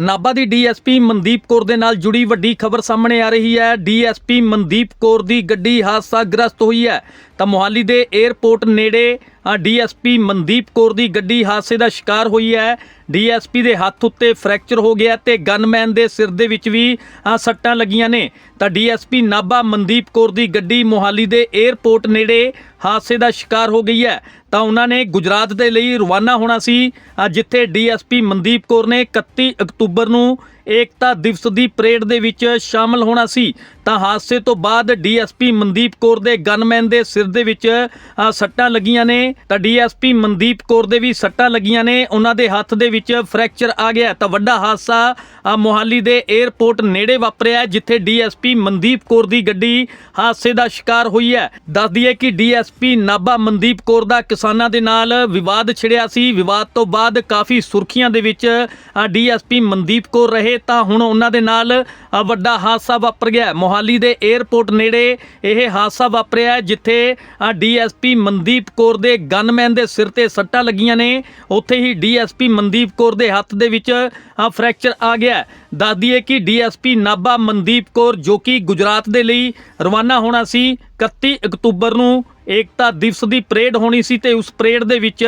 ਨਾਭਾ ਦੀ ਡੀਐਸਪੀ ਮਨਦੀਪ ਕੌਰ ਦੇ ਨਾਲ ਜੁੜੀ ਵੱਡੀ ਖਬਰ ਸਾਹਮਣੇ ਆ ਰਹੀ ਹੈ। ਡੀਐਸਪੀ ਮਨਦੀਪ ਕੌਰ ਦੀ ਗੱਡੀ ਹਾਦਸਾ ਗ੍ਰਸਤ ਹੋਈ ਹੈ। ਤਾਂ ਮੋਹਾਲੀ ਦੇ 에ਅਰਪੋਰਟ ਨੇੜੇ ਡੀਐਸਪੀ ਮਨਦੀਪ ਕੌਰ ਦੀ ਗੱਡੀ ਹਾਦਸੇ ਦਾ ਸ਼ਿਕਾਰ ਹੋਈ ਹੈ। ਡੀਐਸਪੀ ਦੇ ਹੱਥ ਉੱਤੇ ਫ੍ਰੈਕਚਰ ਹੋ ਗਿਆ ਤੇ ਗਨਮੈਨ ਦੇ ਸਿਰ ਦੇ ਵਿੱਚ ਵੀ ਸੱਟਾਂ ਲੱਗੀਆਂ ਨੇ। ਤਾਂ ਡੀਐਸਪੀ ਨਾਭਾ ਮਨਦੀਪ ਕੌਰ ਦੀ ਗੱਡੀ ਮੋਹਾਲੀ ਦੇ 에ਅਰਪੋਰਟ ਨੇੜੇ ਹਾਦਸੇ ਦਾ ਸ਼ਿਕਾਰ ਹੋ ਗਈ ਹੈ। ਤਾਂ ਉਹਨਾਂ ਨੇ ਗੁਜਰਾਤ ਦੇ ਲਈ ਰਵਾਨਾ ਹੋਣਾ ਸੀ। ਅ, ਜਿੱਥੇ ਡੀਐਸਪੀ ਮਨਦੀਪ ਕੌਰ ਨੇ 31 ਅਕਤੂਬਰ ਨੂੰ ਏਕਤਾ ਦਿਵਸ ਦੀ ਪਰੇਡ ਦੇ ਵਿੱਚ ਸ਼ਾਮਲ ਹੋਣਾ ਸੀ। ਤਾਂ ਹਾਦਸੇ ਤੋਂ ਬਾਅਦ ਡੀਐਸਪੀ ਮਨਦੀਪ ਕੌਰ ਦੇ ਗਨਮੈਨ ਦੇ ਸਿਰ ਦੇ ਵਿੱਚ ਸੱਟਾਂ ਲੱਗੀਆਂ ਨੇ। ਤਾਂ ਡੀਐਸਪੀ ਮਨਦੀਪ ਕੌਰ ਦੇ ਵੀ ਸੱਟਾਂ ਲੱਗੀਆਂ ਨੇ। ਉਹਨਾਂ ਦੇ ਹੱਥ ਦੇ ਵਿੱਚ ਫ੍ਰੈਕਚਰ ਆ ਗਿਆ। ਤਾਂ ਵੱਡਾ ਹਾਦਸਾ ਮੋਹਾਲੀ ਦੇ 에ਅਰਪੋਰਟ ਨੇੜੇ ਵਾਪਰਿਆ ਹੈ, ਜਿੱਥੇ ਡੀਐਸਪੀ ਮਨਦੀਪ ਕੌਰ ਦੀ ਗੱਡੀ ਹਾਦਸੇ ਦਾ ਸ਼ਿਕਾਰ ਹੋਈ ਹੈ। ਦੱਸ ਦਈਏ ਕਿ ਡੀਐਸਪੀ ਨਾਭਾ ਮਨਦੀਪ ਕੌਰ ਦਾ ਕਿਸਾਨਾਂ ਦੇ ਨਾਲ ਵਿਵਾਦ ਛਿੜਿਆ ਸੀ। ਵਿਵਾਦ ਤੋਂ ਬਾਅਦ ਕਾਫੀ ਸੁਰਖੀਆਂ ਦੇ ਵਿੱਚ ਡੀਐਸਪੀ ਮਨਦੀਪ ਕੌਰ ਰਹੇ। ਤਾਂ ਹੁਣ ਉਹਨਾਂ ਦੇ ਨਾਲ ਵੱਡਾ ਹਾਦਸਾ ਵਾਪਰ ਗਿਆ ਮੋਹਾਲੀ ਦੇ 에ਅਰਪੋਰਟ ਨੇੜੇ ਇਹ ਹਾਦਸਾ ਵਾਪਰਿਆ ਹੈ, ਜਿੱਥੇ ਡੀਐਸਪੀ ਮਨਦੀਪ ਕੌਰ ਦੇ ਗਨਮੈਨ ਦੇ ਸਿਰ ਤੇ ਸੱਟਾਂ ਲੱਗੀਆਂ ਨੇ ਉੱਥੇ ਹੀ ਡੀਐਸਪੀ ਮਨਦੀਪ ਕੌਰ ਦੇ ਹੱਥ ਦੇ ਵਿੱਚ ਅ, ਫ੍ਰੈਕਚਰ ਆ ਗਿਆ ਹੈ। ਦੱਸ ਦਈਏ ਕਿ ਡੀਐਸਪੀ ਨਾਭਾ ਮਨਦੀਪ ਕੌਰ ਜੋ ਕਿ ਗੁਜਰਾਤ ਦੇ ਲਈ ਰਵਾਨਾ ਹੋਣਾ ਸੀ 31 ਅਕਤੂਬਰ ਨੂੰ ਏਕਤਾ ਦਿਵਸ ਦੀ ਪਰੇਡ ਹੋਣੀ ਸੀ ਤੇ ਉਸ ਪਰੇਡ ਦੇ ਵਿੱਚ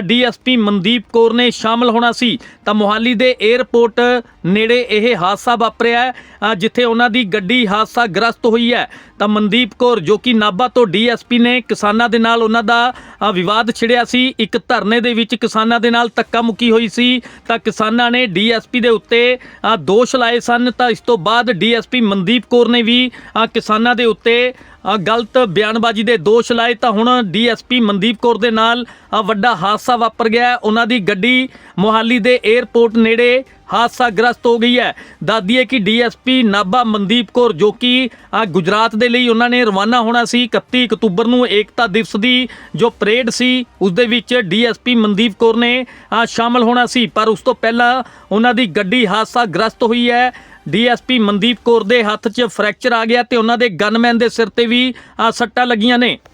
ਡੀਐਸਪੀ ਮਨਦੀਪ ਕੌਰ ਨੇ ਸ਼ਾਮਲ ਹੋਣਾ ਸੀ। ਤਾਂ ਮੋਹਾਲੀ ਦੇ 에ਅਰਪੋਰਟ ਨੇੜੇ ਇਹ ਹਾਦਸਾ ਵਾਪਰਿਆ ਜਿੱਥੇ ਉਹਨਾਂ ਦੀ ਗੱਡੀ ਹਾਦਸਾ ਗ੍ਰਸਤ ਹੋਈ ਹੈ। ਤਾਂ ਮਨਦੀਪ ਕੌਰ, ਜੋ ਕਿ ਨਾਭਾ ਤੋਂ ਡੀਐਸਪੀ ਨੇ ਕਿਸਾਨਾਂ ਦੇ ਨਾਲ ਉਹਨਾਂ ਦਾ ਵਿਵਾਦ ਛਿੜਿਆ ਸੀ, ਇੱਕ ਧਰਨੇ ਦੇ ਵਿੱਚ ਕਿਸਾਨਾਂ ਦੇ ਨਾਲ ਧੱਕਾ ਮੁੱਕੀ ਹੋਈ ਸੀ। ਤਾਂ ਕਿਸਾਨਾਂ ਨੇ ਡੀਐਸਪੀ ਦੇ ਉੱਤੇ ਦੋਸ਼ ਲਾਏ ਸਨ। ਤਾਂ ਇਸ ਤੋਂ ਬਾਅਦ ਡੀਐਸਪੀ ਮਨਦੀਪ ਕੌਰ ਨੇ ਵੀ ਕਿਸਾਨਾਂ ਦੇ ਉੱਤੇ ਗਲਤ ਬਿਆਨਬਾਜ਼ੀ ਦੇ ਦੋਸ਼ ਲਾਏ ਤਾਂ ਹੁਣ ਡੀਐਸਪੀ ਮਨਦੀਪ ਕੌਰ ਦੇ ਨਾਲ ਵੱਡਾ ਹਾਦਸਾ ਵਾਪਰ ਗਿਆ ਉਹਨਾਂ ਦੀ ਗੱਡੀ ਮੋਹਾਲੀ ਦੇ 에ਅਰਪੋਰਟ ਨੇੜੇ ਹਾਦਸਾ ਗ੍ਰਸਤ ਹੋ ਗਈ ਹੈ। ਦੱਸਦੀ ਹੈ ਕਿ ਡੀਐਸਪੀ ਨਾਭਾ ਮਨਦੀਪ ਕੌਰ ਜੋ ਕਿ ਗੁਜਰਾਤ ਦੇ ਲਈ ਉਹਨਾਂ ਨੇ ਰਵਾਨਾ ਹੋਣਾ ਸੀ 31 ਅਕਤੂਬਰ ਨੂੰ ਏਕਤਾ ਦਿਵਸ ਦੀ ਜੋ ਪਰੇਡ ਸੀ ਉਸ ਦੇ ਵਿੱਚ ਡੀਐਸਪੀ ਮਨਦੀਪ ਕੌਰ ਨੇ ਅ, ਸ਼ਾਮਲ ਹੋਣਾ ਸੀ। ਪਰ ਉਸ ਤੋਂ ਪਹਿਲਾਂ ਉਹਨਾਂ ਦੀ ਗੱਡੀ ਹਾਦਸਾ ਗ੍ਰਸਤ ਹੋਈ ਹੈ। ਡੀਐਸਪੀ ਮਨਦੀਪ ਕੌਰ ਦੇ ਹੱਥ 'ਚ ਫ੍ਰੈਕਚਰ ਆ ਗਿਆ ਤੇ ਉਹਨਾਂ ਦੇ ਗਨਮੈਨ ਦੇ ਸਿਰ ਤੇ ਵੀ ਸੱਟਾਂ ਲੱਗੀਆਂ ਨੇ।